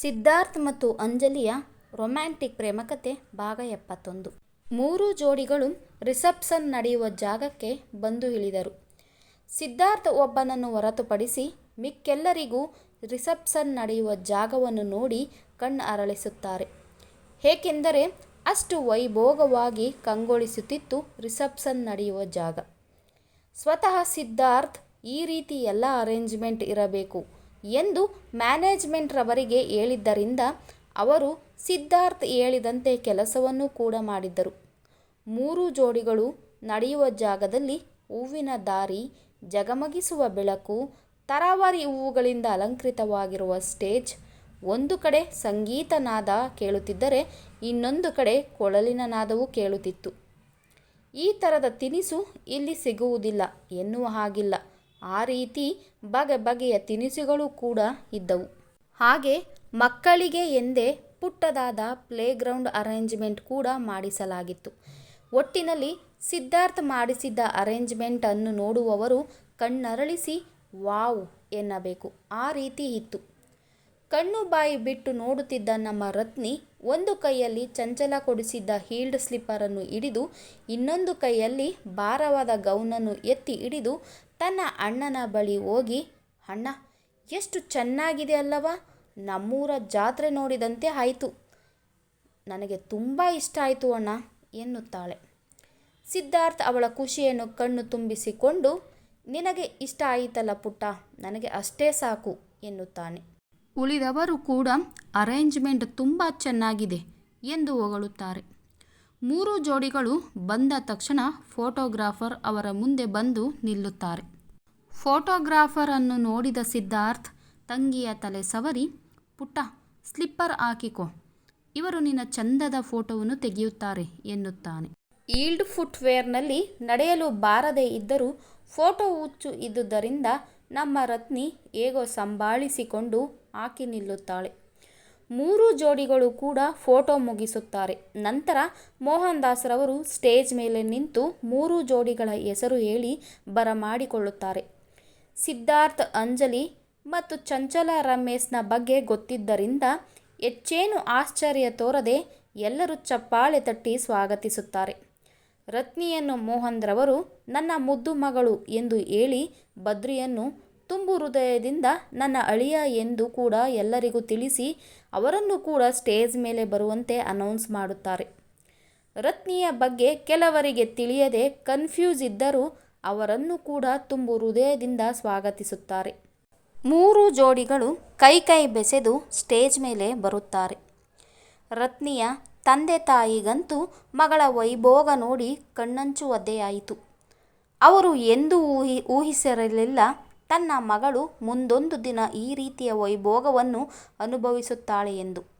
ಸಿದ್ಧಾರ್ಥ್ ಮತ್ತು ಅಂಜಲಿಯ ರೊಮ್ಯಾಂಟಿಕ್ ಪ್ರೇಮಕತೆ ಭಾಗ ಎಪ್ಪತ್ತೊಂದು ಮೂರು ಜೋಡಿಗಳು ರಿಸೆಪ್ಷನ್ ನಡೆಯುವ ಜಾಗಕ್ಕೆ ಬಂದು ಇಳಿದರು. ಸಿದ್ಧಾರ್ಥ ಒಬ್ಬನನ್ನು ಹೊರತುಪಡಿಸಿ ಮಿಕ್ಕೆಲ್ಲರಿಗೂ ರಿಸೆಪ್ಷನ್ ನಡೆಯುವ ಜಾಗವನ್ನು ನೋಡಿ ಕಣ್ಣು ಅರಳಿಸುತ್ತಾರೆ ಏಕೆಂದರೆ ಅಷ್ಟು ವೈಭೋಗವಾಗಿ ಕಂಗೊಳಿಸುತ್ತಿತ್ತು ರಿಸೆಪ್ಷನ್ ನಡೆಯುವ ಜಾಗ. ಸ್ವತಃ ಸಿದ್ಧಾರ್ಥ್ ಈ ರೀತಿ ಎಲ್ಲ ಅರೇಂಜ್ಮೆಂಟ್ ಇರಬೇಕು ಎಂದು ಮ್ಯಾನೇಜ್ಮೆಂಟ್ ರವರಿಗೆ ಹೇಳಿದ್ದರಿಂದ ಅವರು ಸಿದ್ಧಾರ್ಥ್ ಹೇಳಿದಂತೆ ಕೆಲಸವನ್ನು ಕೂಡ ಮಾಡಿದ್ದರು. ಮೂರು ಜೋಡಿಗಳು ನಡೆಯುವ ಜಾಗದಲ್ಲಿ ಹೂವಿನ ದಾರಿ, ಜಗಮಗಿಸುವ ಬೆಳಕು, ತರಾವರಿ ಹೂವುಗಳಿಂದ ಅಲಂಕೃತವಾಗಿರುವ ಸ್ಟೇಜ್, ಒಂದು ಕಡೆ ಸಂಗೀತ ನಾದ ಕೇಳುತ್ತಿದ್ದರೆ ಇನ್ನೊಂದು ಕಡೆ ಕೊಳಲಿನ ನಾದವು ಕೇಳುತ್ತಿತ್ತು. ಈ ಥರದ ತಿನಿಸು ಇಲ್ಲಿ ಸಿಗುವುದಿಲ್ಲ ಎನ್ನುವ ಹಾಗಿಲ್ಲ ಆ ರೀತಿ ಬಗೆ ಬಗೆಯ ತಿನಿಸುಗಳು ಕೂಡ ಇದ್ದವು. ಹಾಗೆ ಮಕ್ಕಳಿಗೆ ಎಂದೇ ಪುಟ್ಟದಾದ ಪ್ಲೇಗ್ರೌಂಡ್ ಅರೇಂಜ್ಮೆಂಟ್ ಕೂಡ ಮಾಡಿಸಲಾಗಿತ್ತು. ಒಟ್ಟಿನಲ್ಲಿ ಸಿದ್ಧಾರ್ಥ್ ಮಾಡಿಸಿದ್ದ ಅರೇಂಜ್ಮೆಂಟ್ ಅನ್ನು ನೋಡುವವರು ಕಣ್ಣರಳಿಸಿ, ವಾವ್ ಎನ್ನಬೇಕು ಆ ರೀತಿ ಇತ್ತು. ಕಣ್ಣು ಬಾಯಿ ಬಿಟ್ಟು ನೋಡುತ್ತಿದ್ದ ನಮ್ಮ ರತ್ನಿ ಒಂದು ಕೈಯಲ್ಲಿ ಚಂಚಲ ಕೊಡಿಸಿದ್ದ ಹೀಲ್ಡ್ ಸ್ಲಿಪ್ಪರನ್ನು ಹಿಡಿದು ಇನ್ನೊಂದು ಕೈಯಲ್ಲಿ ಭಾರವಾದ ಗೌನನ್ನು ಎತ್ತಿ ಹಿಡಿದು ತನ್ನ ಅಣ್ಣನ ಬಳಿ ಹೋಗಿ, ಅಣ್ಣ, ಎಷ್ಟು ಚೆನ್ನಾಗಿದೆ ಅಲ್ಲವಾ ನಮ್ಮೂರ ಜಾತ್ರೆ ನೋಡಿದಂತೆ ಆಯಿತು ನನಗೆ ತುಂಬ ಇಷ್ಟ ಆಯಿತು ಅಣ್ಣ, ಎನ್ನುತ್ತಾಳೆ. ಸಿದ್ಧಾರ್ಥ್ ಅವಳ ಖುಷಿಯನ್ನು ಕಣ್ಣು ತುಂಬಿಸಿಕೊಂಡು, ನಿನಗೆ ಇಷ್ಟ ಆಯಿತಲ್ಲ ಪುಟ್ಟ, ನನಗೆ ಅಷ್ಟೇ ಸಾಕು, ಎನ್ನುತ್ತಾನೆ. ಉಳಿದವರು ಕೂಡ ಅರೇಂಜ್ಮೆಂಟ್ ತುಂಬ ಚೆನ್ನಾಗಿದೆ ಎಂದು ಹೊಗಳುತ್ತಾರೆ. ಮೂರು ಜೋಡಿಗಳು ಬಂದ ತಕ್ಷಣ ಫೋಟೋಗ್ರಾಫರ್ ಅವರ ಮುಂದೆ ಬಂದು ನಿಲ್ಲುತ್ತಾರೆ. ಫೋಟೋಗ್ರಾಫರ್ ಅನ್ನು ನೋಡಿದ ಸಿದ್ಧಾರ್ಥ್, ತಂಗಿಯ ತಲೆ ಸವರಿ, ಪುಟ್ಟ, ಸ್ಲಿಪ್ಪರ್ ಹಾಕಿಕೋ, ಇವರು ನಿನ್ನ ಚಂದದ ಫೋಟೋವನ್ನು ತೆಗೆಯುತ್ತಾರೆ ಎನ್ನುತ್ತಾನೆ. ಈಲ್ಡ್ ಫುಟ್ವೇರ್ನಲ್ಲಿ ವೇರ್ನಲ್ಲಿ ನಡೆಯಲು ಬಾರದೇ ಇದ್ದರೂ ಫೋಟೋ ಹುಚ್ಚು ಇದ್ದುದರಿಂದ ನಮ್ಮ ರತ್ನಿ ಹೇಗೋ ಸಂಭಾಳಿಸಿಕೊಂಡು ಹಾಕಿ ನಿಲ್ಲುತ್ತಾಳೆ. ಮೂರು ಜೋಡಿಗಳು ಕೂಡ ಫೋಟೋ ಮುಗಿಸುತ್ತಾರೆ. ನಂತರ ಮೋಹನ್ ದಾಸ್ ರವರು ಸ್ಟೇಜ್ ಮೇಲೆ ನಿಂತು ಮೂರು ಜೋಡಿಗಳ ಹೆಸರು ಹೇಳಿ ಬರಮಾಡಿಕೊಳ್ಳುತ್ತಾರೆ. ಸಿದ್ಧಾರ್ಥ್, ಅಂಜಲಿ ಮತ್ತು ಚಂಚಲ ರಮೇಶ್ನ ಬಗ್ಗೆ ಗೊತ್ತಿದ್ದರಿಂದ ಹೆಚ್ಚೇನು ಆಶ್ಚರ್ಯ ತೋರದೆ ಎಲ್ಲರೂ ಚಪ್ಪಾಳೆ ತಟ್ಟಿ ಸ್ವಾಗತಿಸುತ್ತಾರೆ. ರತ್ನಿಯನ್ನು ಮೋಹನ್ ರವರು ನನ್ನ ಮುದ್ದು ಮಗಳು ಎಂದು ಹೇಳಿ ಬದ್ರಿಯನ್ನು ತುಂಬು ಹೃದಯದಿಂದ ನನ್ನ ಅಳಿಯ ಎಂದು ಕೂಡ ಎಲ್ಲರಿಗೂ ತಿಳಿಸಿ ಅವರನ್ನು ಕೂಡ ಸ್ಟೇಜ್ ಮೇಲೆ ಬರುವಂತೆ ಅನೌನ್ಸ್ ಮಾಡುತ್ತಾರೆ. ರತ್ನಿಯ ಬಗ್ಗೆ ಕೆಲವರಿಗೆ ತಿಳಿಯದೆ ಕನ್ಫ್ಯೂಸ್ ಇದ್ದರೂ ಅವರನ್ನು ಕೂಡ ತುಂಬು ಹೃದಯದಿಂದ ಸ್ವಾಗತಿಸುತ್ತಾರೆ. ಮೂರು ಜೋಡಿಗಳು ಕೈ ಕೈ ಬೆಸೆದು ಸ್ಟೇಜ್ ಮೇಲೆ ಬರುತ್ತಾರೆ. ರತ್ನಿಯ ತಂದೆ ತಾಯಿಗಂತೂ ಮಗಳ ವೈಭೋಗ ನೋಡಿ ಕಣ್ಣಂಚು ಒದ್ದೆಯಾಯಿತು. ಅವರು ಎಂದೂ ಊಹಿಸಿರಲಿಲ್ಲ ತನ್ನ ಮಗಳು ಮುಂದೊಂದು ದಿನ ಈ ರೀತಿಯ ವೈಭೋಗವನ್ನು ಅನುಭವಿಸುತ್ತಾಳೆ ಎಂದು.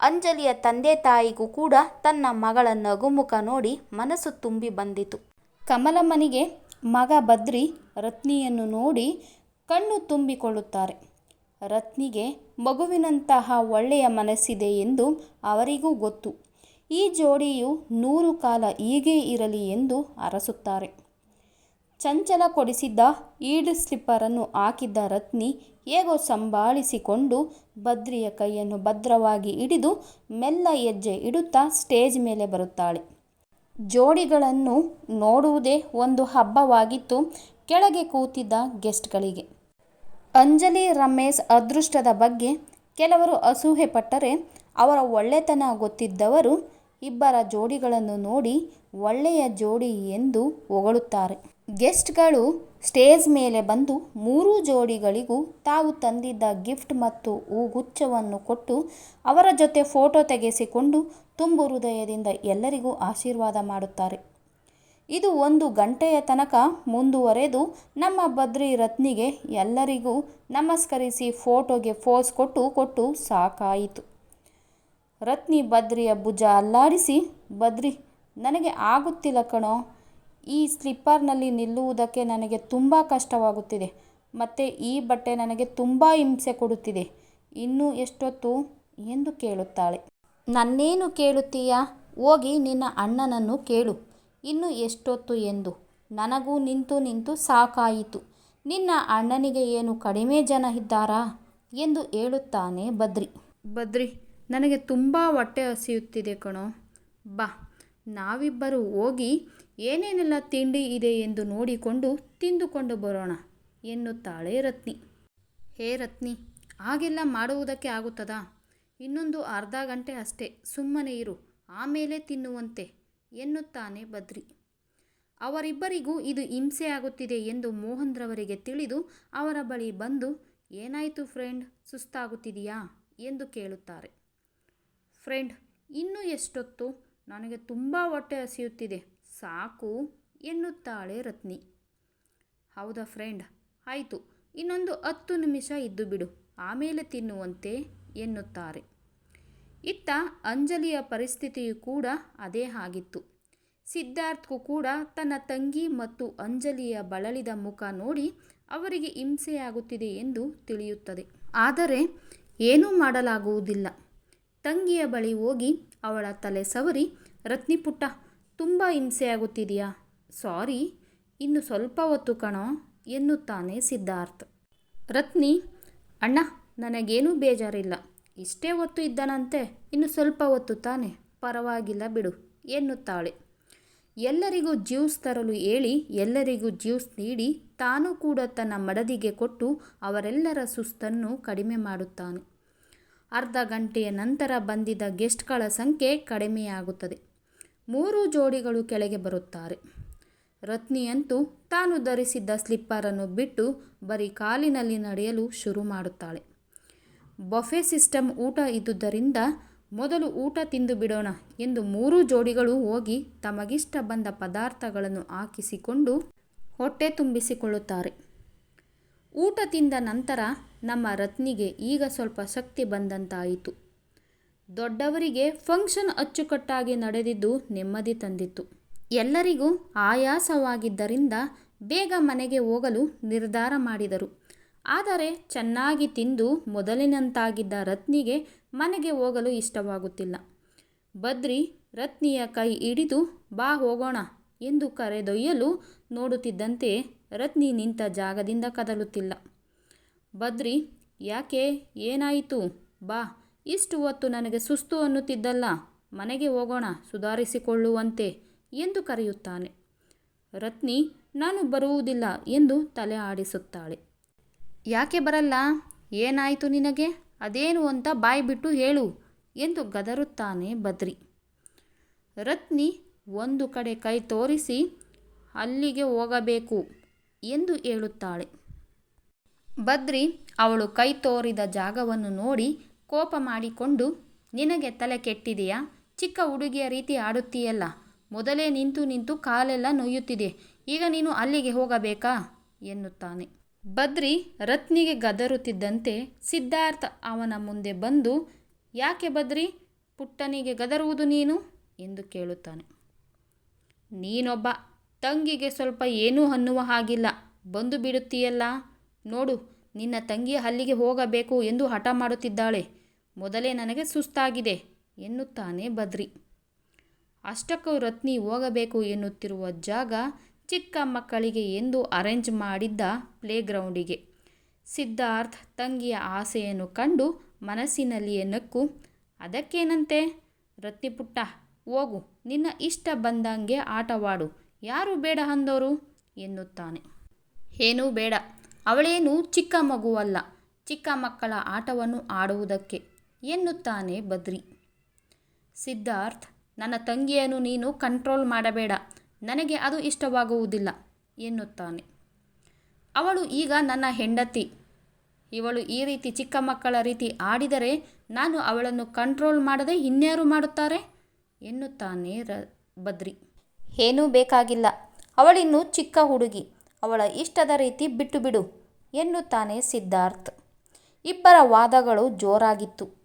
ಅಂಜಲಿಯ ತಂದೆ ತಾಯಿಗೂ ಕೂಡ ತನ್ನ ಮಗಳ ನಗುಮುಖ ನೋಡಿ ಮನಸ್ಸು ತುಂಬಿ ಬಂದಿತು. ಕಮಲಮ್ಮನಿಗೆ ಮಗ ಬದ್ರಿ ರತ್ನಿಯನ್ನು ನೋಡಿ ಕಣ್ಣು ತುಂಬಿಕೊಳ್ಳುತ್ತಾರೆ. ರತ್ನಿಗೆ ಮಗುವಿನಂತಹ ಒಳ್ಳೆಯ ಮನಸ್ಸಿದೆ ಎಂದು ಅವರಿಗೂ ಗೊತ್ತು. ಈ ಜೋಡಿಯು ನೂರು ಕಾಲ ಹೀಗೇ ಇರಲಿ ಎಂದು ಹರಸುತ್ತಾರೆ. ಚಂಚಲ ಕೊಡಿಸಿದ್ದ ಈಡ್ ಸ್ಲಿಪ್ಪರನ್ನು ಹಾಕಿದ್ದ ರತ್ನಿ ಹೇಗೋ ಸಂಭಾಳಿಸಿಕೊಂಡು ಬದ್ರಿಯ ಕೈಯನ್ನು ಭದ್ರವಾಗಿ ಹಿಡಿದು ಮೆಲ್ಲ ಹೆಜ್ಜೆ ಇಡುತ್ತಾ ಸ್ಟೇಜ್ ಮೇಲೆ ಬರುತ್ತಾಳೆ. ಜೋಡಿಗಳನ್ನು ನೋಡುವುದೇ ಒಂದು ಹಬ್ಬವಾಗಿತ್ತು ಕೆಳಗೆ ಕೂತಿದ್ದ ಗೆಸ್ಟ್ಗಳಿಗೆ ಅಂಜಲಿ, ರಮೇಶ್ ಅದೃಷ್ಟದ ಬಗ್ಗೆ ಕೆಲವರು ಅಸೂಹೆ ಪಟ್ಟರೆ ಅವರ ಒಳ್ಳೆತನ ಗೊತ್ತಿದ್ದವರು ಇಬ್ಬರ ಜೋಡಿಗಳನ್ನು ನೋಡಿ ಒಳ್ಳೆಯ ಜೋಡಿ ಎಂದು ಹೊಗಳುತ್ತಾರೆ. ಗೆಸ್ಟ್ಗಳು ಸ್ಟೇಜ್ ಮೇಲೆ ಬಂದು ಮೂರು ಜೋಡಿಗಳಿಗೂ ತಾವು ತಂದಿದ್ದ ಗಿಫ್ಟ್ ಮತ್ತು ಹೂಗುಚ್ಛವನ್ನು ಕೊಟ್ಟು ಅವರ ಜೊತೆ ಫೋಟೋ ತೆಗೆಸಿಕೊಂಡು ತುಂಬು ಹೃದಯದಿಂದ ಎಲ್ಲರಿಗೂ ಆಶೀರ್ವಾದ ಮಾಡುತ್ತಾರೆ. ಇದು ಒಂದು ಗಂಟೆಯ ತನಕ ಮುಂದುವರೆದು ನಮ್ಮ ಬದ್ರಿ ರತ್ನಿಗೆ ಎಲ್ಲರಿಗೂ ನಮಸ್ಕರಿಸಿ ಫೋಟೋಗೆ ಫೋಸ್ ಕೊಟ್ಟು ಕೊಟ್ಟು ಸಾಕಾಯಿತು. ರತ್ನಿ ಬದ್ರಿಯ ಭುಜ ಅಲ್ಲಾಡಿಸಿ, ಬದ್ರಿ, ನನಗೆ ಆಗುತ್ತಿಲ್ಲ ಕಣೋ ಈ ಸ್ಲಿಪ್ಪರ್ನಲ್ಲಿ ನಿಲ್ಲುವುದಕ್ಕೆ ನನಗೆ ತುಂಬ ಕಷ್ಟವಾಗುತ್ತಿದೆ. ಮತ್ತು ಈ ಬಟ್ಟೆ ನನಗೆ ತುಂಬ ಹಿಂಸೆ ಕೊಡುತ್ತಿದೆ. ಇನ್ನೂ ಎಷ್ಟೊತ್ತು? ಎಂದು ಕೇಳುತ್ತಾಳೆ. ನನ್ನೇನು ಕೇಳುತ್ತೀಯಾ? ಹೋಗಿ ನಿನ್ನ ಅಣ್ಣನನ್ನು ಕೇಳು. ಇನ್ನು ಎಷ್ಟೊತ್ತು ಎಂದು? ನನಗೂ ನಿಂತು ನಿಂತು ಸಾಕಾಯಿತು. ನಿನ್ನ ಅಣ್ಣನಿಗೆ ಏನು ಕಡಿಮೆ ಜನ ಇದ್ದಾರಾ? ಎಂದು ಹೇಳುತ್ತಾನೆ ಬದ್ರಿ. ಬದ್ರಿ, ನನಗೆ ತುಂಬ ಹೊಟ್ಟೆ ಹಸಿಯುತ್ತಿದೆ ಕಣೋ. ಬಾ. ನಾವಿಬ್ಬರು ಹೋಗಿ ಏನೇನೆಲ್ಲ ತಿಂಡಿ ಇದೆ ಎಂದು ನೋಡಿಕೊಂಡು ತಿಂದುಕೊಂಡು ಬರೋಣ ಎನ್ನುತ್ತಾಳೆ ರತ್ನಿ. ಹೇ ರತ್ನಿ, ಹಾಗೆಲ್ಲ ಮಾಡುವುದಕ್ಕೆ ಆಗುತ್ತದಾ? ಇನ್ನೊಂದು ಅರ್ಧ ಗಂಟೆ ಅಷ್ಟೇ, ಸುಮ್ಮನೆ ಇರು, ಆಮೇಲೆ ತಿನ್ನುವಂತೆ, ಎನ್ನುತ್ತಾನೆ ಬದ್ರಿ. ಅವರಿಬ್ಬರಿಗೂ ಇದು ಹಿಂಸೆ ಆಗುತ್ತಿದೆ ಎಂದು ಮೋಹನ್ರವರಿಗೆ ತಿಳಿದು ಅವರ ಬಳಿ ಬಂದು, ಏನಾಯಿತು ಫ್ರೆಂಡ್ ಸುಸ್ತಾಗುತ್ತಿದೆಯಾ ಎಂದು ಕೇಳುತ್ತಾರೆ. ಫ್ರೆಂಡ್, ಇನ್ನೂ ಎಷ್ಟೊತ್ತು? ನನಗೆ ತುಂಬ ಹೊಟ್ಟೆ ಹಸಿಯುತ್ತಿದೆ. ಸಾಕು, ಎನ್ನುತ್ತಾಳೆ ರತ್ನಿ. ಹೌದಾ ಫ್ರೆಂಡ್? ಆಯಿತು, ಇನ್ನೊಂದು ಹತ್ತು ನಿಮಿಷ ಇದ್ದು ಬಿಡು, ಆಮೇಲೆ ತಿನ್ನುವಂತೆ ಎನ್ನುತ್ತಾರೆ. ಇತ್ತ ಅಂಜಲಿಯ ಪರಿಸ್ಥಿತಿಯು ಕೂಡ ಅದೇ ಆಗಿತ್ತು. ಸಿದ್ಧಾರ್ಥ್ಗೂ ಕೂಡ ತನ್ನ ತಂಗಿ ಮತ್ತು ಅಂಜಲಿಯ ಬಳಲಿದ ಮುಖ ನೋಡಿ ಅವರಿಗೆ ಹಿಂಸೆಯಾಗುತ್ತಿದೆ ಎಂದು ತಿಳಿಯುತ್ತದೆ. ಆದರೆ ಏನೂ ಮಾಡಲಾಗುವುದಿಲ್ಲ. ತಂಗಿಯ ಬಳಿ ಹೋಗಿ ಅವಳ ತಲೆ ಸವರಿ ರತ್ನಿ ಪುಟ್ಟ, ತುಂಬ ಹಿಂಸೆಯಾಗುತ್ತಿದೆಯಾ ಸಾರಿ, ಇನ್ನು ಸ್ವಲ್ಪ ಹೊತ್ತು ಕಣೋ, ಎನ್ನುತ್ತಾನೆ ಸಿದ್ಧಾರ್ಥ್. ರತ್ನಿ, ಅಣ್ಣ, ನನಗೇನೂ ಬೇಜಾರಿಲ್ಲ. ಇಷ್ಟೇ ಹೊತ್ತು ಇದ್ದನಂತೆ, ಇನ್ನು ಸ್ವಲ್ಪ ಹೊತ್ತು ತಾನೆ. ಪರವಾಗಿಲ್ಲ ಬಿಡು, ಎನ್ನುತ್ತಾಳೆ. ಎಲ್ಲರಿಗೂ ಜ್ಯೂಸ್ ತರಲು ಹೇಳಿ, ಎಲ್ಲರಿಗೂ ಜ್ಯೂಸ್ ನೀಡಿ, ತಾನು ಕೂಡ ತನ್ನ ಮಡದಿಗೆ ಕೊಟ್ಟು ಅವರೆಲ್ಲರ ಸುಸ್ತನ್ನು ಕಡಿಮೆ ಮಾಡುತ್ತಾನೆ. ಅರ್ಧ ಗಂಟೆಯ ನಂತರ ಬಂದಿದ್ದ ಗೆಸ್ಟ್ಗಳ ಸಂಖ್ಯೆ ಕಡಿಮೆಯಾಗುತ್ತದೆ. ಮೂರು ಜೋಡಿಗಳು ಕೆಳಗೆ ಬರುತ್ತಾರೆ. ರತ್ನಿಯಂತೂ ತಾನು ಧರಿಸಿದ್ದ ಸ್ಲಿಪ್ಪರನ್ನು ಬಿಟ್ಟು ಬರೀ ಕಾಲಿನಲ್ಲಿ ನಡೆಯಲು ಶುರು ಮಾಡುತ್ತಾಳೆ. ಬಫೆ ಸಿಸ್ಟಮ್ ಊಟ ಇದ್ದುದರಿಂದ ಮೊದಲು ಊಟ ತಿಂದು ಬಿಡೋಣ ಎಂದು ಮೂರು ಜೋಡಿಗಳು ಹೋಗಿ ತಮಗಿಷ್ಟ ಬಂದ ಪದಾರ್ಥಗಳನ್ನು ಹಾಕಿಸಿಕೊಂಡು ಹೊಟ್ಟೆ ತುಂಬಿಸಿಕೊಳ್ಳುತ್ತಾರೆ. ಊಟ ತಿಂದ ನಂತರ ನಮ್ಮ ರತ್ನಿಗೆ ಈಗ ಸ್ವಲ್ಪ ಶಕ್ತಿ ಬಂದಂತಾಯಿತು. ದೊಡ್ಡವರಿಗೆ ಫಂಕ್ಷನ್ ಅಚ್ಚುಕಟ್ಟಾಗಿ ನಡೆದಿದ್ದು ನೆಮ್ಮದಿ ತಂದಿತ್ತು. ಎಲ್ಲರಿಗೂ ಆಯಾಸವಾಗಿದ್ದರಿಂದ ಬೇಗ ಮನೆಗೆ ಹೋಗಲು ನಿರ್ಧಾರ ಮಾಡಿದರು. ಆದರೆ ಚೆನ್ನಾಗಿ ತಿಂದು ಮೊದಲಿನಂತಾಗಿದ್ದ ರತ್ನಿಗೆ ಮನೆಗೆ ಹೋಗಲು ಇಷ್ಟವಾಗುತ್ತಿಲ್ಲ. ಬದ್ರಿ ರತ್ನಿಯ ಕೈ ಹಿಡಿದು, ಬಾ ಹೋಗೋಣ ಎಂದು ಕರೆದೊಯ್ಯಲು ನೋಡುತ್ತಿದ್ದಂತೆ ರತ್ನಿ ನಿಂತ ಜಾಗದಿಂದ ಕದಲುತ್ತಿಲ್ಲ. ಬದ್ರಿ ಯಾಕೆ? ಏನಾಯಿತು? ಬಾ ಇಷ್ಟು ಹೊತ್ತು ನನಗೆ ಸುಸ್ತು ಅನ್ನುತ್ತಿದ್ದಲ್ಲ, ಮನೆಗೆ ಹೋಗೋಣ, ಸುಧಾರಿಸಿಕೊಳ್ಳುವಂತೆ ಎಂದು ಕರೆಯುತ್ತಾನೆ. ರತ್ನಿ, ನಾನು ಬರುವುದಿಲ್ಲ ಎಂದು ತಲೆ ಆಡಿಸುತ್ತಾಳೆ. ಯಾಕೆ ಬರಲ್ಲ? ಏನಾಯಿತು ನಿನಗೆ? ಅದೇನು ಅಂತ ಬಾಯಿ ಬಿಟ್ಟು ಹೇಳು ಎಂದು ಗದರುತ್ತಾನೆ ಬದ್ರಿ. ರತ್ನಿ ಒಂದು ಕಡೆ ಕೈ ತೋರಿಸಿ, ಅಲ್ಲಿಗೆ ಹೋಗಬೇಕು ಎಂದು ಹೇಳುತ್ತಾಳೆ. ಬದ್ರಿ ಅವಳು ಕೈ ತೋರಿದ ಜಾಗವನ್ನು ನೋಡಿ ಕೋಪ ಮಾಡಿಕೊಂಡು, ನಿನಗೆ ತಲೆ ಕೆಟ್ಟಿದೆಯಾ? ಚಿಕ್ಕ ಹುಡುಗಿಯ ರೀತಿ ಆಡುತ್ತೀಯಲ್ಲ. ಮೊದಲೇ ನಿಂತು ನಿಂತು ಕಾಲೆಲ್ಲ ನೋಯುತ್ತಿದೆ. ಈಗ ನೀನು ಅಲ್ಲಿಗೆ ಹೋಗಬೇಕಾ? ಎನ್ನುತ್ತಾನೆ. ಬದ್ರಿ ರತ್ನಿಗೆ ಗದರುತ್ತಿದ್ದಂತೆ ಸಿದ್ಧಾರ್ಥ ಅವನ ಮುಂದೆ ಬಂದು, ಯಾಕೆ ಬದ್ರಿ? ಪುಟ್ಟನಿಗೆ ಗದರುವುದು ನೀನು? ಎಂದು ಕೇಳುತ್ತಾನೆ. ನೀನೊಬ್ಬ ತಂಗಿಗೆ ಸ್ವಲ್ಪ ಏನೂ ಅನ್ನುವ ಹಾಗಿಲ್ಲ. ಬಂದು ಬಿಡುತ್ತೀಯಲ್ಲ. ನೋಡು, ನಿನ್ನ ತಂಗಿಯ ಅಲ್ಲಿಗೆ ಹೋಗಬೇಕು ಎಂದು ಹಠ ಮಾಡುತ್ತಿದ್ದಾಳೆ. ಮೊದಲೇ ನನಗೆ ಸುಸ್ತಾಗಿದೆ ಎನ್ನುತ್ತಾನೆ ಬದ್ರಿ. ಅಷ್ಟಕ್ಕೂ ರತ್ನಿ ಹೋಗಬೇಕು ಎನ್ನುತ್ತಿರುವ ಜಾಗ ಚಿಕ್ಕ ಮಕ್ಕಳಿಗೆ ಎಂದು ಅರೇಂಜ್ ಮಾಡಿದ್ದ ಪ್ಲೇಗ್ರೌಂಡಿಗೆ. ಸಿದ್ಧಾರ್ಥ್ ತಂಗಿಯ ಆಸೆಯನ್ನು ಕಂಡು ಮನಸ್ಸಿನಲ್ಲಿಯೇ ನಕ್ಕು, ಅದಕ್ಕೇನಂತೆ? ರತ್ನಿ ಪುಟ್ಟ, ಹೋಗು, ನಿನ್ನ ಇಷ್ಟ ಬಂದಂಗೆ ಆಟವಾಡು, ಯಾರು ಬೇಡ ಅಂದವರು ಎನ್ನುತ್ತಾನೆ. ಏನೂ ಬೇಡ, ಅವಳೇನು ಚಿಕ್ಕ ಮಗುವಲ್ಲ ಚಿಕ್ಕ ಮಕ್ಕಳ ಆಟವನ್ನು ಆಡುವುದಕ್ಕೆ. ಎನ್ನುತ್ತಾನೆ ಬದ್ರಿ. ಸಿದ್ಧಾರ್ಥ್, ನನ್ನ ತಂಗಿಯನ್ನು ನೀನು ಕಂಟ್ರೋಲ್ ಮಾಡಬೇಡ. ನನಗೆ ಅದು ಇಷ್ಟವಾಗುವುದಿಲ್ಲ ಎನ್ನುತ್ತಾನೆ. ಅವಳು ಈಗ ನನ್ನ ಹೆಂಡತಿ. ಇವಳು ಈ ರೀತಿ ಚಿಕ್ಕ ಮಕ್ಕಳ ರೀತಿ ಆಡಿದರೆ ನಾನು ಅವಳನ್ನು ಕಂಟ್ರೋಲ್ ಮಾಡದೆ ಇನ್ಯಾರು ಮಾಡುತ್ತಾರೆ ಎನ್ನುತ್ತಾನೆ ರ, ಬದ್ರಿ. ಏನೂ ಬೇಕಾಗಿಲ್ಲ. ಅವಳಿನ್ನು ಚಿಕ್ಕ ಹುಡುಗಿ. ಅವಳ ಇಷ್ಟದ ರೀತಿ ಬಿಟ್ಟು ಬಿಡು ಎನ್ನುತ್ತಾನೆ ಸಿದ್ಧಾರ್ಥ್. ಇಬ್ಬರ ವಾದಗಳು ಜೋರಾಗಿತ್ತು.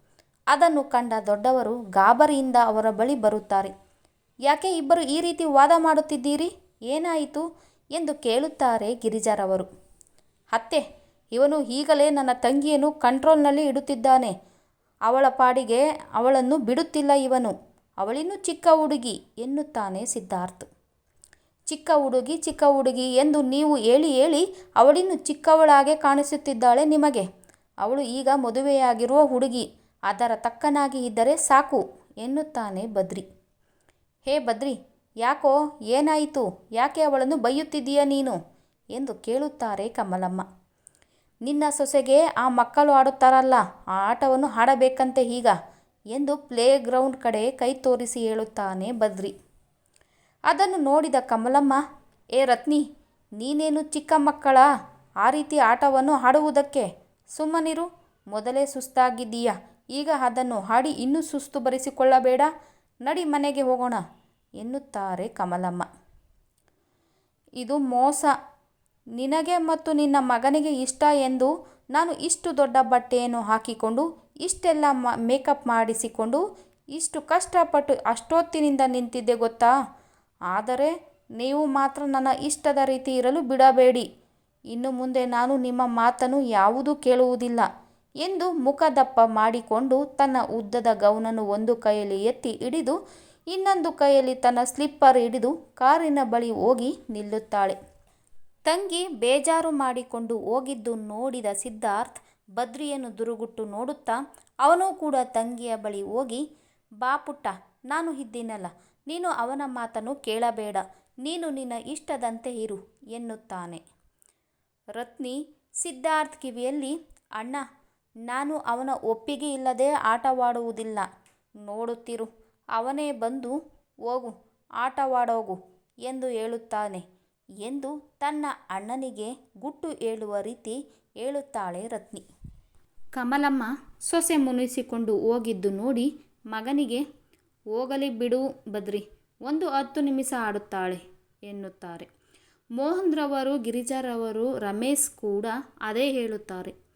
ಅದನ್ನು ಕಂಡ ದೊಡ್ಡವರು ಗಾಬರಿಯಿಂದ ಅವರ ಬಳಿ ಬರುತ್ತಾರೆ. ಯಾಕೆ ಇಬ್ಬರು ಈ ರೀತಿ ವಾದ ಮಾಡುತ್ತಿದ್ದೀರಿ? ಏನಾಯಿತು? ಎಂದು ಕೇಳುತ್ತಾರೆ ಗಿರಿಜಾರವರು. ಅತ್ತೆ ಇವನು ಈಗಲೇ ನನ್ನ ತಂಗಿಯನ್ನು ಕಂಟ್ರೋಲ್ನಲ್ಲಿ ಇಡುತ್ತಿದ್ದಾನೆ. ಅವಳ ಪಾಡಿಗೆ ಅವಳನ್ನು ಬಿಡುತ್ತಿಲ್ಲ ಇವನು. ಅವಳಿನ್ನೂ ಚಿಕ್ಕ ಹುಡುಗಿ, ಎನ್ನುತ್ತಾನೆ ಸಿದ್ಧಾರ್ಥ್. ಚಿಕ್ಕ ಹುಡುಗಿ ಚಿಕ್ಕ ಹುಡುಗಿ ಎಂದು ನೀವು ಹೇಳಿ ಹೇಳಿ ಅವಳಿನ್ನು ಚಿಕ್ಕವಳಾಗೆ ಕಾಣಿಸುತ್ತಿದ್ದಾಳೆ ನಿಮಗೆ. ಅವಳು ಈಗ ಮದುವೆಯಾಗಿರುವ ಹುಡುಗಿ. ಅದರ ತಕ್ಕನಾಗಿ ಇದ್ದರೆ ಸಾಕು ಎನ್ನುತ್ತಾನೆ ಬದ್ರಿ. ಹೇ ಬದ್ರಿ, ಯಾಕೋ ಏನಾಯಿತು? ಯಾಕೆ ಅವಳನ್ನು ಬೈಯುತ್ತಿದ್ದೀಯ ನೀನು? ಎಂದು ಕೇಳುತ್ತಾರೆ ಕಮಲಮ್ಮ. ನಿನ್ನ ಸೊಸೆಗೆ ಆ ಮಕ್ಕಳು ಆಡುತ್ತಾರಲ್ಲ, ಆ ಆಟವನ್ನು ಆಡಬೇಕಂತೆ ಈಗ ಎಂದು ಪ್ಲೇ ಗ್ರೌಂಡ್ ಕಡೆ ಕೈ ತೋರಿಸಿ ಹೇಳುತ್ತಾನೆ ಬದ್ರಿ. ಅದನ್ನು ನೋಡಿದ ಕಮಲಮ್ಮ, ಏ ರತ್ನಿ, ನೀನೇನು ಚಿಕ್ಕ ಮಕ್ಕಳ? ಆ ರೀತಿ ಆಟವನ್ನು ಆಡುವುದಕ್ಕೆ ಸುಮ್ಮನಿರು. ಮೊದಲೇ ಸುಸ್ತಾಗಿದ್ದೀಯ. ಈಗ ಅದನ್ನು ಹಾಡಿ ಇನ್ನೂ ಸುಸ್ತು ಬರಿಸಿಕೊಳ್ಳಬೇಡ. ನಡಿ ಮನೆಗೆ ಹೋಗೋಣ, ಎನ್ನುತ್ತಾರೆ ಕಮಲಮ್ಮ. ಇದು ಮೋಸ. ನಿನಗೆ ಮತ್ತು ನಿನ್ನ ಮಗನಿಗೆ ಇಷ್ಟ ಎಂದು ನಾನು ಇಷ್ಟು ದೊಡ್ಡ ಬಟ್ಟೆಯನ್ನು ಹಾಕಿಕೊಂಡು, ಇಷ್ಟೆಲ್ಲ ಮ, ಮೇಕಪ್ ಮಾಡಿಸಿಕೊಂಡು, ಇಷ್ಟು ಕಷ್ಟಪಟ್ಟು ಅಷ್ಟೊತ್ತಿನಿಂದ ನಿಂತಿದ್ದೆ ಗೊತ್ತಾ? ಆದರೆ ನೀವು ಮಾತ್ರ ನನ್ನ ಇಷ್ಟದ ರೀತಿ ಇರಲು ಬಿಡಬೇಡಿ. ಇನ್ನು ಮುಂದೆ ನಾನು ನಿಮ್ಮ ಮಾತನ್ನು ಯಾವುದೂ ಕೇಳುವುದಿಲ್ಲ. ಎಂದು ಮುಖದಪ್ಪ ಮಾಡಿಕೊಂಡು ತನ್ನ ಉದ್ದದ ಗೌನನ್ನು ಒಂದು ಕೈಯಲ್ಲಿ ಎತ್ತಿ ಹಿಡಿದು, ಇನ್ನೊಂದು ಕೈಯಲ್ಲಿ ತನ್ನ ಸ್ಲಿಪ್ಪರ್ ಹಿಡಿದು ಕಾರಿನ ಬಳಿ ಹೋಗಿ ನಿಲ್ಲುತ್ತಾಳೆ. ತಂಗಿ ಬೇಜಾರು ಮಾಡಿಕೊಂಡು ಹೋಗಿದ್ದು ನೋಡಿದ ಸಿದ್ಧಾರ್ಥ್ ಬದ್ರಿಯನ್ನು ದುರುಗುಟ್ಟು ನೋಡುತ್ತಾ, ಅವನೂ ಕೂಡ ತಂಗಿಯ ಬಳಿ ಹೋಗಿ ಬಾ ಪುಟ್ಟ ನಾನು ಇದ್ದೀನಲ್ಲ, ನೀನು ಅವನ ಮಾತನ್ನು ಕೇಳಬೇಡ, ನೀನು ನಿನ್ನ ಇಷ್ಟದಂತೆ ಇರು, ಎನ್ನುತ್ತಾನೆ. ರತ್ನಿ ಸಿದ್ಧಾರ್ಥ್ ಕಿವಿಯಲ್ಲಿ, ಅಣ್ಣ ನಾನು ಅವನ ಒಪ್ಪಿಗೆ ಇಲ್ಲದೆ ಆಟವಾಡುವುದಿಲ್ಲ. ನೋಡುತ್ತಿರು. ಅವನೇ ಬಂದು, ಹೋಗು, ಆಟವಾಡೋಗು ಎಂದು ಹೇಳುತ್ತಾನೆ. ಎಂದು ತನ್ನ ಅಣ್ಣನಿಗೆ ಗುಟ್ಟು ಹೇಳುವ ರೀತಿ ಹೇಳುತ್ತಾಳೆ ರತ್ನಿ. ಕಮಲಮ್ಮ ಸೊಸೆ ಮುನಿಸಿಕೊಂಡು ಹೋಗಿದ್ದು ನೋಡಿ ಮಗನಿಗೆ, ಹೋಗಲಿ ಬಿಡು ಬದ್ರಿ ಒಂದು ಹತ್ತು ನಿಮಿಷ ಆಡುತ್ತಾಳೆ ಎನ್ನುತ್ತಾರೆ. ಮೋಹನ್ರವರು ಗಿರಿಜಾರವರು ರಮೇಶ್ ಕೂಡ ಅದೇ ಹೇಳುತ್ತಾರೆ.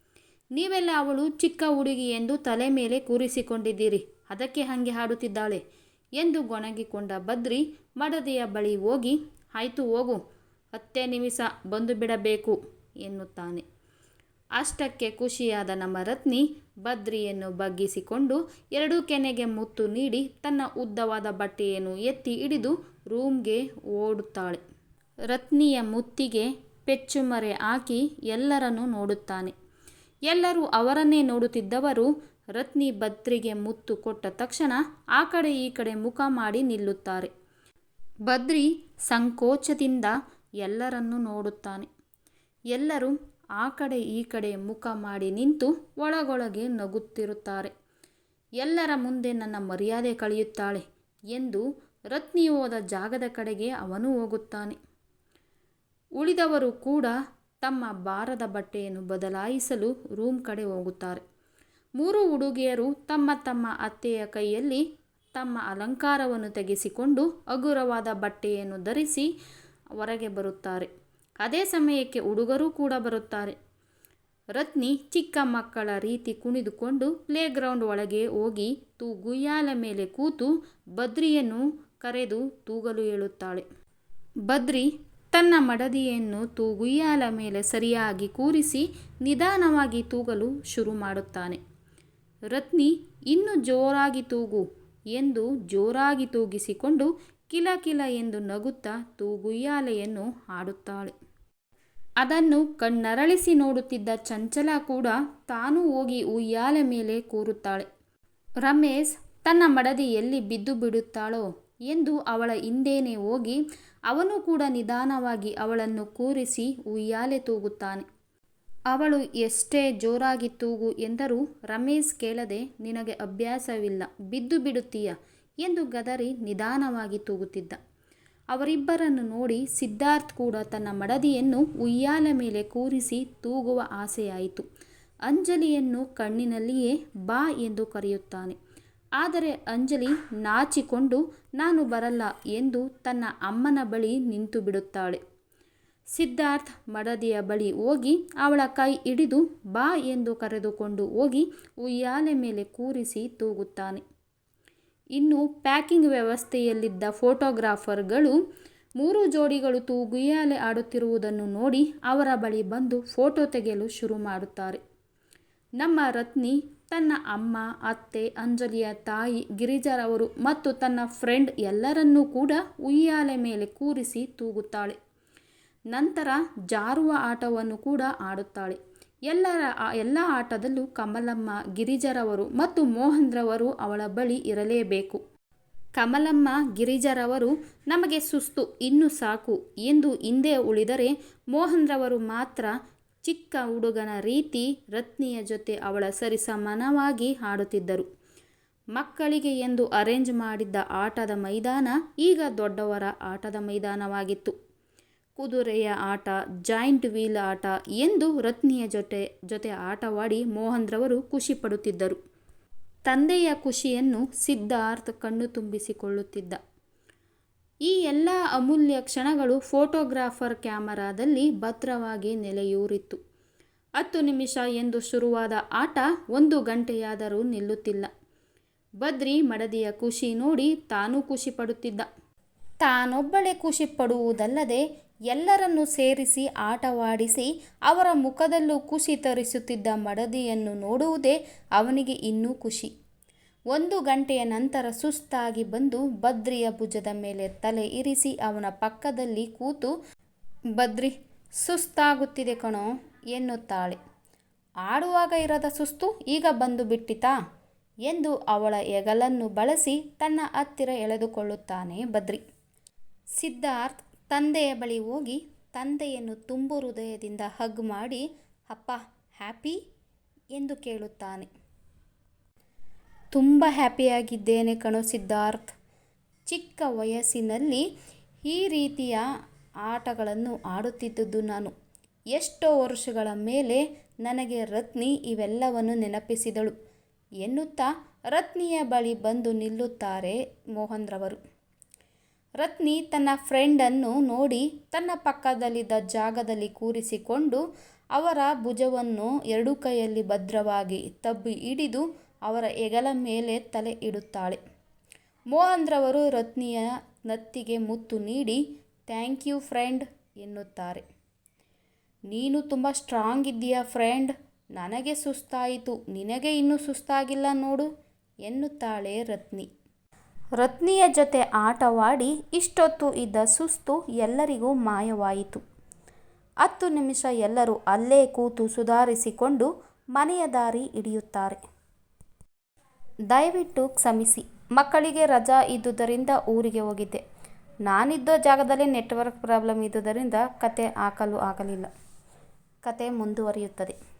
ನೀವೆಲ್ಲ ಅವಳು ಚಿಕ್ಕ ಹುಡುಗಿ ಎಂದು ತಲೆ ಮೇಲೆ ಕೂರಿಸಿಕೊಂಡಿದ್ದೀರಿ. ಅದಕ್ಕೆ ಹಾಗೆ ಹಾಡುತ್ತಿದ್ದಾಳೆ. ಎಂದು ಗೊಣಗಿಕೊಂಡ ಬದ್ರಿ ಮಡದಿಯ ಬಳಿ ಹೋಗಿ, ಆಯಿತು ಹೋಗು. ಹತ್ತೇ ನಿಮಿಷ ಬಂದು ಬಿಡಬೇಕು, ಎನ್ನುತ್ತಾನೆ. ಅಷ್ಟಕ್ಕೆ ಖುಷಿಯಾದ ನಮ್ಮ ರತ್ನಿ ಬದ್ರಿಯನ್ನು ಬಗ್ಗಿಸಿಕೊಂಡು ಎರಡು ಕೆನೆಗೆ ಮುತ್ತು ನೀಡಿ ತನ್ನ ಉದ್ದವಾದ ಬಟ್ಟೆಯನ್ನು ಎತ್ತಿ ಹಿಡಿದು ರೂಮ್ಗೆ ಓಡುತ್ತಾಳೆ. ರತ್ನಿಯ ಮುತ್ತಿಗೆ ಪೆಚ್ಚುಮರೆ ಹಾಕಿ ಎಲ್ಲರನ್ನು ನೋಡುತ್ತಾನೆ. ಎಲ್ಲರೂ ಅವರನ್ನೇ ನೋಡುತ್ತಿದ್ದವರು ರತ್ನಿ ಬದ್ರಿಗೆ ಮುತ್ತು ಕೊಟ್ಟ ತಕ್ಷಣ ಆ ಕಡೆ ಈ ಕಡೆ ಮುಖ ಮಾಡಿ ನಿಲ್ಲುತ್ತಾರೆ. ಬದ್ರಿ ಸಂಕೋಚದಿಂದ ಎಲ್ಲರನ್ನು ನೋಡುತ್ತಾನೆ. ಎಲ್ಲರೂ ಆ ಕಡೆ ಈ ಕಡೆ ಮುಖ ಮಾಡಿ ನಿಂತು ಒಳಗೊಳಗೆ ನಗುತ್ತಿರುತ್ತಾರೆ. ಎಲ್ಲರ ಮುಂದೆ ನನ್ನ ಮರ್ಯಾದೆ ಕಳೆಯುತ್ತಾಳೆ ಎಂದು ರತ್ನಿ ಹೋದ ಜಾಗದ ಕಡೆಗೆ ಅವನು ಹೋಗುತ್ತಾನೆ. ಉಳಿದವರು ಕೂಡ ತಮ್ಮ ಭಾರದ ಬಟ್ಟೆಯನ್ನು ಬದಲಾಯಿಸಲು ರೂಮ್ ಕಡೆ ಹೋಗುತ್ತಾರೆ. ಮೂರು ಹುಡುಗಿಯರು ತಮ್ಮ ತಮ್ಮ ಅತ್ತೆಯ ಕೈಯಲ್ಲಿ ತಮ್ಮ ಅಲಂಕಾರವನ್ನು ತೆಗೆಸಿಕೊಂಡು ಹಗುರವಾದ ಬಟ್ಟೆಯನ್ನು ಧರಿಸಿ ಹೊರಗೆ ಬರುತ್ತಾರೆ. ಅದೇ ಸಮಯಕ್ಕೆ ಹುಡುಗರು ಕೂಡ ಬರುತ್ತಾರೆ. ರತ್ನಿ ಚಿಕ್ಕ ಮಕ್ಕಳ ರೀತಿ ಕುಣಿದುಕೊಂಡು ಪ್ಲೇಗ್ರೌಂಡ್ ಒಳಗೆ ಹೋಗಿ ತೂ ಗುಯ್ಯಾಲ ಮೇಲೆ ಕೂತು ಬದ್ರಿಯನ್ನು ಕರೆದು ತೂಗಲು ಹೇಳುತ್ತಾಳೆ ಬದ್ರಿ ತನ್ನ ಮಡದಿಯನ್ನು ತೂಗುಯ್ಯಾಲ ಮೇಲೆ ಸರಿಯಾಗಿ ಕೂರಿಸಿ ನಿಧಾನವಾಗಿ ತೂಗಲು ಶುರು ಮಾಡುತ್ತಾನೆ. ರತ್ನಿ, ಇನ್ನು ಜೋರಾಗಿ ತೂಗು ಎಂದು ಜೋರಾಗಿ ತೂಗಿಸಿಕೊಂಡು ಕಿಲ ಕಿಲ ಎಂದು ನಗುತ್ತಾ ತೂಗುಯ್ಯಾಲೆಯನ್ನು ಹಾಡುತ್ತಾಳೆ. ಅದನ್ನು ಕಣ್ಣರಳಿಸಿ ನೋಡುತ್ತಿದ್ದ ಚಂಚಲ ಕೂಡ ತಾನು ಹೋಗಿ ಉಯ್ಯಾಲೆ ಮೇಲೆ ಕೂರುತ್ತಾಳೆ. ರಮೇಶ್, ತನ್ನ ಮಡದಿ ಎಲ್ಲಿ ಬಿದ್ದು ಬಿಡುತ್ತಾಳೋ ಎಂದು ಅವಳ ಹಿಂದೇನೆ ಹೋಗಿ ಅವನು ಕೂಡ ನಿಧಾನವಾಗಿ ಅವಳನ್ನು ಕೂರಿಸಿ ಉಯ್ಯಾಲೆ ತೂಗುತ್ತಾನೆ. ಅವಳು ಎಷ್ಟೇ ಜೋರಾಗಿ ತೂಗು ಎಂದರೂ ರಮೇಶ್ ಕೇಳದೆ, ನಿನಗೆ ಅಭ್ಯಾಸವಿಲ್ಲ, ಬಿದ್ದು ಬಿಡುತ್ತೀಯ? ಎಂದು ಗದರಿ ನಿಧಾನವಾಗಿ ತೂಗುತ್ತಿದ್ದ. ಅವರಿಬ್ಬರನ್ನು ನೋಡಿ ಸಿದ್ಧಾರ್ಥ್ ಕೂಡ ತನ್ನ ಮಡದಿಯನ್ನು ಉಯ್ಯಾಲ ಮೇಲೆ ಕೂರಿಸಿ ತೂಗುವ ಆಸೆಯಾಯಿತು. ಅಂಜಲಿಯನ್ನು ಕಣ್ಣಿನಲ್ಲಿಯೇ ಬಾ ಎಂದು ಕರೆಯುತ್ತಾನೆ. ಆದರೆ ಅಂಜಲಿ ನಾಚಿಕೊಂಡು, ನಾನು ಬರಲ್ಲ ಎಂದು ತನ್ನ ಅಮ್ಮನ ಬಳಿ ನಿಂತು ಬಿಡುತ್ತಾಳೆ. ಸಿದ್ಧಾರ್ಥ್ ಮಡದಿಯ ಬಳಿ ಹೋಗಿ ಅವಳ ಕೈ ಹಿಡಿದು, ಬಾ ಎಂದು ಕರೆದುಕೊಂಡು ಹೋಗಿ ಉಯ್ಯಾಲೆ ಮೇಲೆ ಕೂರಿಸಿ ತೂಗುತ್ತಾನೆ. ಇನ್ನು ಪ್ಯಾಕಿಂಗ್ ವ್ಯವಸ್ಥೆಯಲ್ಲಿದ್ದ ಫೋಟೋಗ್ರಾಫರ್ಗಳು ಮೂರು ಜೋಡಿಗಳು ತೂಗುಯ್ಯಾಲೆ ಆಡುತ್ತಿರುವುದನ್ನು ನೋಡಿ ಅವರ ಬಳಿ ಬಂದು ಫೋಟೋ ತೆಗೆಯಲು ಶುರು ಮಾಡುತ್ತಾರೆ. ನಮ್ಮ ರತ್ನಿ ತನ್ನ ಅಮ್ಮ, ಅತ್ತೆ, ಅಂಜಲಿಯ ತಾಯಿ, ಗಿರಿಜರವರು ಮತ್ತು ತನ್ನ ಫ್ರೆಂಡ್ ಎಲ್ಲರನ್ನೂ ಕೂಡ ಉಯ್ಯಾಲೆ ಮೇಲೆ ಕೂರಿಸಿ ತೂಗುತ್ತಾಳೆ. ನಂತರ ಜಾರುವ ಆಟವನ್ನು ಕೂಡ ಆಡುತ್ತಾಳೆ. ಎಲ್ಲರ, ಎಲ್ಲ ಆಟದಲ್ಲೂ ಕಮಲಮ್ಮ, ಗಿರಿಜರವರು ಮತ್ತು ಮೋಹನ್ರವರು ಅವಳ ಬಳಿ ಇರಲೇಬೇಕು. ಕಮಲಮ್ಮ, ಗಿರಿಜರವರು, ನಮಗೆ ಸುಸ್ತು, ಇನ್ನು ಸಾಕು ಎಂದು ಹಿಂದೆ ಉಳಿದರೆ ಮೋಹನ್ರವರು ಮಾತ್ರ ಚಿಕ್ಕ ಹುಡುಗನ ರೀತಿ ರತ್ನಿಯ ಜೊತೆ ಅವಳ ಸರಿಸಮನವಾಗಿ ಆಡುತ್ತಿದ್ದರು ಮಕ್ಕಳಿಗೆ ಎಂದು ಅರೇಂಜ್ ಮಾಡಿದ್ದ ಆಟದ ಮೈದಾನ ಈಗ ದೊಡ್ಡವರ ಆಟದ ಮೈದಾನವಾಗಿತ್ತು. ಕುದುರೆಯ ಆಟ, ಜಾಯಿಂಟ್ ವೀಲ್ ಆಟ ಎಂದು ರತ್ನಿಯ ಜೊತೆ ಜೊತೆ ಆಟವಾಡಿ ಮೋಹನ್ರವರು ಖುಷಿ ಪಡುತ್ತಿದ್ದರು. ತಂದೆಯ ಖುಷಿಯನ್ನು ಸಿದ್ಧಾರ್ಥ ಕಣ್ಣು ತುಂಬಿಸಿಕೊಳ್ಳುತ್ತಿದ್ದ. ಈ ಎಲ್ಲ ಅಮೂಲ್ಯ ಕ್ಷಣಗಳು ಫೋಟೋಗ್ರಾಫರ್ ಕ್ಯಾಮರಾದಲ್ಲಿ ಭದ್ರವಾಗಿ ನೆಲೆಯೂರಿತ್ತು. ಹತ್ತು ನಿಮಿಷ ಎಂದು ಶುರುವಾದ ಆಟ ಒಂದು ಗಂಟೆಯಾದರೂ ನಿಲ್ಲುತ್ತಿಲ್ಲ. ಬದ್ರಿ ಮಡದಿಯ ಖುಷಿ ನೋಡಿ ತಾನೂ ಖುಷಿ ಪಡುತ್ತಿದ್ದ. ತಾನೊಬ್ಬಳೇ ಖುಷಿ ಪಡುವುದಲ್ಲದೆ ಎಲ್ಲರನ್ನೂ ಸೇರಿಸಿ ಆಟವಾಡಿಸಿ ಅವರ ಮುಖದಲ್ಲೂ ಖುಷಿ ತರಿಸುತ್ತಿದ್ದ ಮಡದಿಯನ್ನು ನೋಡುವುದೇ ಅವನಿಗೆ ಇನ್ನೂ ಖುಷಿ. ಒಂದು ಗಂಟೆಯ ನಂತರ ಸುಸ್ತಾಗಿ ಬಂದು ಬದ್ರಿಯ ಭುಜದ ಮೇಲೆ ತಲೆ ಇರಿಸಿ ಅವನ ಪಕ್ಕದಲ್ಲಿ ಕೂತು, ಬದ್ರಿ, ಸುಸ್ತಾಗುತ್ತಿದೆ ಕಣೋ ಎನ್ನುತ್ತಾಳೆ. ಆಡುವಾಗ ಇರದ ಸುಸ್ತು ಈಗ ಬಂದು ಬಿಟ್ಟಿತಾ? ಎಂದು ಅವಳ ಎಗಲನ್ನು ಬಳಸಿ ತನ್ನ ಹತ್ತಿರ ಎಳೆದುಕೊಳ್ಳುತ್ತಾನೆ ಬದ್ರಿ. ಸಿದ್ಧಾರ್ಥ್ ತಂದೆಯ ಬಳಿ ಹೋಗಿ ತಂದೆಯನ್ನು ತುಂಬು ಹೃದಯದಿಂದ ಹಗ್ ಮಾಡಿ, ಅಪ್ಪ, ಹ್ಯಾಪಿ? ಎಂದು ಕೇಳುತ್ತಾನೆ. ತುಂಬ ಹ್ಯಾಪಿಯಾಗಿದ್ದೇನೆ ಕಣೋ ಸಿದ್ಧಾರ್ಥ್. ಚಿಕ್ಕ ವಯಸ್ಸಿನಲ್ಲಿ ಈ ರೀತಿಯ ಆಟಗಳನ್ನು ಆಡುತ್ತಿದ್ದುದು ನಾನು. ಎಷ್ಟೋ ವರ್ಷಗಳ ಮೇಲೆ ನನಗೆ ರತ್ನಿ ಇವೆಲ್ಲವನ್ನು ನೆನಪಿಸಿದಳು. ಎನ್ನುತ್ತಾ ರತ್ನಿಯ ಬಳಿ ಬಂದು ನಿಲ್ಲುತ್ತಾರೆ ಮೋಹನ್ರವರು. ರತ್ನಿ ತನ್ನ ಫ್ರೆಂಡನ್ನು ನೋಡಿ ತನ್ನ ಪಕ್ಕದಲ್ಲಿದ್ದ ಜಾಗದಲ್ಲಿ ಕೂರಿಸಿಕೊಂಡು ಅವರ ಭುಜವನ್ನು ಎರಡು ಕೈಯಲ್ಲಿ ಭದ್ರವಾಗಿ ತಬ್ಬಿ ಹಿಡಿದು ಅವರ ಹೆಗಲ ಮೇಲೆ ತಲೆ ಇಡುತ್ತಾಳೆ. ಮೋಹನ್ರವರು ರತ್ನಿಯ ನತ್ತಿಗೆ ಮುತ್ತು ನೀಡಿ, ಥ್ಯಾಂಕ್ ಯು ಫ್ರೆಂಡ್ ಎನ್ನುತ್ತಾರೆ. ನೀನು ತುಂಬ ಸ್ಟ್ರಾಂಗ್ ಇದ್ದೀಯಾ ಫ್ರೆಂಡ್? ನನಗೆ ಸುಸ್ತಾಯಿತು. ನಿನಗೆ ಇನ್ನೂ ಸುಸ್ತಾಗಿಲ್ಲ ನೋಡು ಎನ್ನುತ್ತಾಳೆ ರತ್ನಿ. ರತ್ನಿಯ ಜೊತೆ ಆಟವಾಡಿ ಇಷ್ಟೊತ್ತು ಇದ್ದ ಸುಸ್ತು ಎಲ್ಲರಿಗೂ ಮಾಯವಾಯಿತು. ಹತ್ತು ನಿಮಿಷ ಎಲ್ಲರೂ ಅಲ್ಲೇ ಕೂತು ಸುಧಾರಿಸಿಕೊಂಡು ಮನೆಯ ದಾರಿ ಹಿಡಿಯುತ್ತಾರೆ. ದಯವಿಟ್ಟು ಕ್ಷಮಿಸಿ. ಮಕ್ಕಳಿಗೆ ರಜಾ ಇದ್ದುದರಿಂದ ಊರಿಗೆ ಹೋಗಿದ್ದೆ. ನಾನಿದ್ದ ಜಾಗದಲ್ಲಿ ನೆಟ್ವರ್ಕ್ ಪ್ರಾಬ್ಲಮ್ ಇದ್ದುದರಿಂದ ಕತೆ ಹಾಕಲು ಆಗಲಿಲ್ಲ. ಕತೆ ಮುಂದುವರಿಯುತ್ತದೆ.